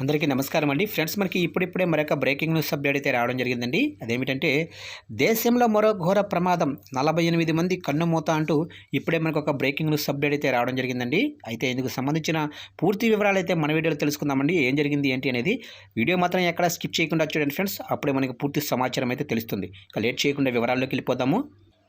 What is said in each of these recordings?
అందరికీ నమస్కారం అండి. ఫ్రెండ్స్ మనకి ఇప్పుడిప్పుడే మరొక బ్రేకింగ్ న్యూస్ అప్డేట్ అయితే రావడం జరిగిందండి. అదేమిటంటే దేశంలో మరో ఘోర ప్రమాదం నలభై ఎనిమిది మంది కన్నుమూత అంటూ ఇప్పుడే మనకు ఒక బ్రేకింగ్ న్యూస్ అప్డేట్ అయితే రావడం జరిగిందండి. అయితే ఇందుకు సంబంధించిన పూర్తి వివరాలు అయితే మన వీడియోలో తెలుసుకుందామండి. ఏం జరిగింది ఏంటి అనేది వీడియో మాత్రం ఎక్కడ స్కిప్ చేయకుండా చూడండి ఫ్రెండ్స్. అప్పుడే మనకి పూర్తి సమాచారం అయితే తెలుస్తుంది. ఇక లేట్ చేయకుండా వివరాల్లోకి వెళ్ళిపోదాము.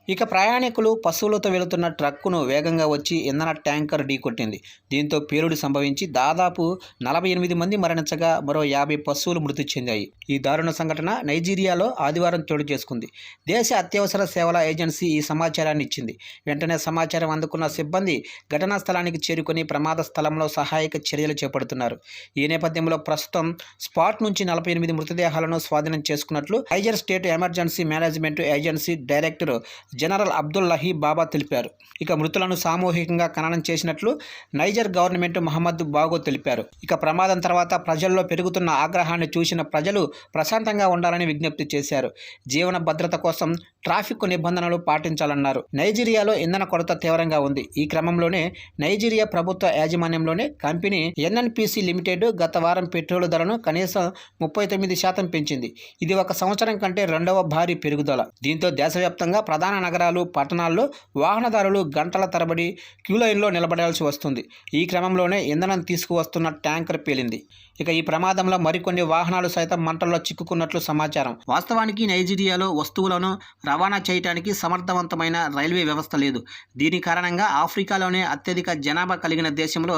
ఇక ప్రయాణికులు పశువులతో వెళుతున్న ట్రక్కును వేగంగా వచ్చి ఇంధన ట్యాంకర్ ఢీకొట్టింది. దీంతో పేలుడు సంభవించి దాదాపు నలభై ఎనిమిది మంది మరణించగా మరో యాభై పశువులు మృతి చెందాయి. ఈ దారుణ సంఘటన నైజీరియాలో ఆదివారం చోటు చేసుకుంది. దేశ అత్యవసర సేవల ఏజెన్సీ ఈ సమాచారాన్ని ఇచ్చింది. వెంటనే సమాచారం అందుకున్న సిబ్బంది ఘటనా స్థలానికి చేరుకొని ప్రమాద స్థలంలో సహాయక చర్యలు చేపడుతున్నారు. ఈ నేపథ్యంలో ప్రస్తుతం స్పాట్ నుంచి నలభై ఎనిమిది మృతదేహాలను స్వాధీనం చేసుకున్నట్లు Niger state emergency management agency director general Abdullahi Baba తెలిపారు. ఇక మృతులను సామూహికంగా ఖననం చేసినట్లు నైజర్ గవర్నమెంట్ మహమ్మద్ బాగో తెలిపారు. ఇక ప్రమాదం తర్వాత ప్రజల్లో పెరుగుతున్న ఆగ్రహాన్ని చూసిన ప్రజలు ప్రశాంతంగా ఉండాలని విజ్ఞప్తి చేశారు. జీవన భద్రత కోసం ట్రాఫిక్ నిబంధనలు పాటించాలన్నారు. నైజీరియాలో ఇంధన కొరత తీవ్రంగా ఉంది. ఈ క్రమంలోనే నైజీరియా ప్రభుత్వ యాజమాన్యంలోనే కంపెనీ ఎన్ఎన్పిసి లిమిటెడ్ గత వారం పెట్రోల్ ధరను కనీసం ముప్పై తొమ్మిది శాతం పెంచింది. ఇది ఒక సంవత్సరం కంటే రెండవ భారీ పెరుగుదల. దీంతో దేశవ్యాప్తంగా ప్రధాన నగరాలు పట్టణాల్లో వాహనదారులు గంటల తరబడి క్యూ లైన్లో నిలబడాల్సి వస్తుంది. ఈ క్రమంలోనే ఇంధనం తీసుకువస్తున్న ట్యాంకర్ పేలింది. ఇక ఈ ప్రమాదంలో మరికొన్ని వాహనాలు సైతం మంటల్లో చిక్కుకున్నట్లు సమాచారం. వాస్తవానికి నైజీరియాలో వస్తువులను రవాణా చేయడానికి సమర్థవంతమైన రైల్వే వ్యవస్థ లేదు. దీని కారణంగా ఆఫ్రికాలోనే అత్యధిక జనాభా కలిగిన దేశంలో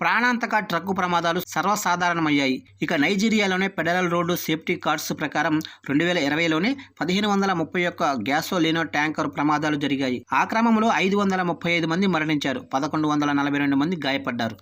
ప్రాణాంతక ట్రక్కు ప్రమాదాలు సర్వసాధారణమయ్యాయి. ఇక నైజీరియాలోనే ఫెడరల్ రోడ్డు సేఫ్టీ కార్డ్స్ ప్రకారం రెండు వేల ఇరవైలోనే పదిహేను వందల ముప్పై ఒక్క గ్యాసోలినో ట్యాంకర్ ప్రమాదాలు జరిగాయి. ఆ క్రమంలో ఐదు వందల ముప్పై ఐదు మంది మరణించారు. పదకొండు వందల నలభై రెండు మంది గాయపడ్డారు.